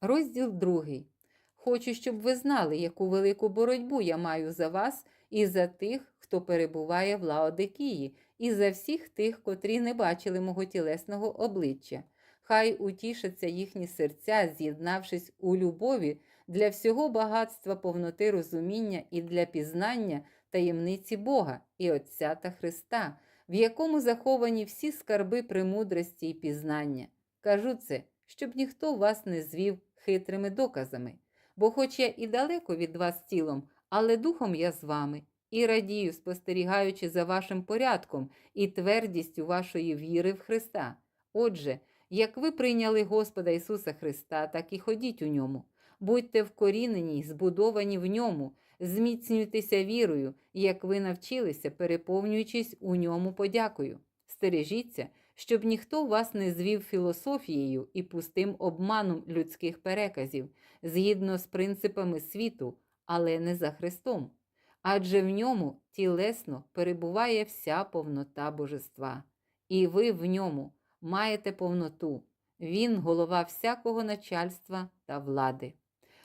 Розділ другий. Хочу, щоб ви знали, яку велику боротьбу я маю за вас і за тих, хто перебуває в Лаодикії, і за всіх тих, котрі не бачили мого тілесного обличчя. Хай утішаться їхні серця, з'єднавшись у любові для всього багатства повноти розуміння і для пізнання таємниці Бога і Отця та Христа, в якому заховані всі скарби премудрості і пізнання. Кажу це, щоб ніхто вас не звів хитрими доказами. Бо, хоч я і далеко від вас тілом, але духом я з вами і радію, спостерігаючи за вашим порядком і твердістю вашої віри в Христа. Отже, як ви прийняли Господа Ісуса Христа, так і ходіть у ньому. Будьте вкорінені й збудовані в ньому, зміцнюйтеся вірою, як ви навчилися, переповнюючись у ньому подякою. Стережіться, щоб ніхто вас не звів філософією і пустим обманом людських переказів, згідно з принципами світу, але не за Христом. Адже в ньому тілесно перебуває вся повнота божества, і ви в ньому маєте повноту. Він голова всякого начальства та влади.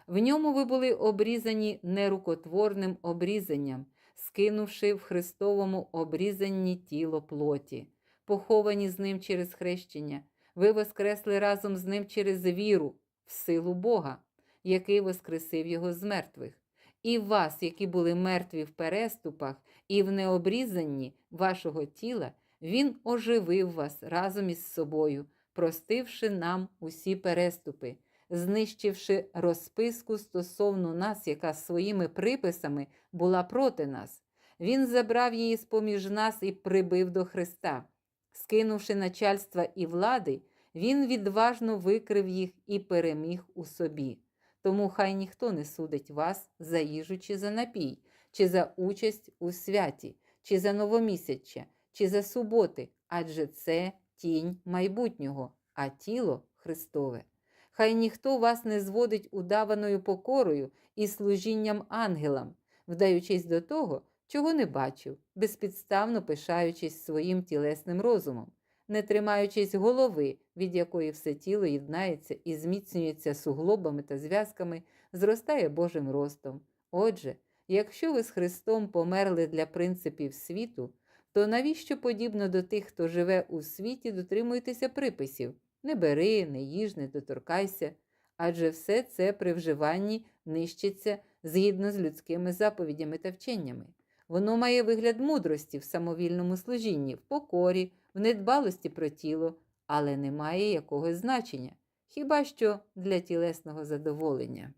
В ньому ви були обрізані нерукотворним обрізанням, скинувши в Христовому обрізанні тіло плоті, поховані з ним через хрещення, ви воскресли разом з ним через віру в силу Бога, який воскресив його з мертвих. І вас, які були мертві в переступах і в необрізанні вашого тіла, Він оживив вас разом із собою, простивши нам усі переступи, знищивши розписку стосовно нас, яка своїми приписами була проти нас. Він забрав її з поміж нас і прибив до Христа. Скинувши начальства і влади, він відважно викрив їх і переміг у собі. Тому хай ніхто не судить вас за їжу чи за напій, чи за участь у святі, чи за новомісяччя, чи за суботи, адже це тінь майбутнього, а тіло Христове. Хай ніхто вас не зводить удаваною покорою і служінням ангелам, вдаючись до того, чого не бачив, безпідставно пишаючись своїм тілесним розумом, не тримаючись голови, від якої все тіло єднається і зміцнюється суглобами та зв'язками, зростає Божим ростом. Отже, якщо ви з Христом померли для принципів світу, то навіщо подібно до тих, хто живе у світі, дотримуєтеся приписів не бери, не їж, не доторкайся, адже все це при вживанні нищиться згідно з людськими заповідями та вченнями. Воно має вигляд мудрості в самовільному служінні, в покорі, в недбалості про тіло, але не має якогось значення, хіба що для тілесного задоволення.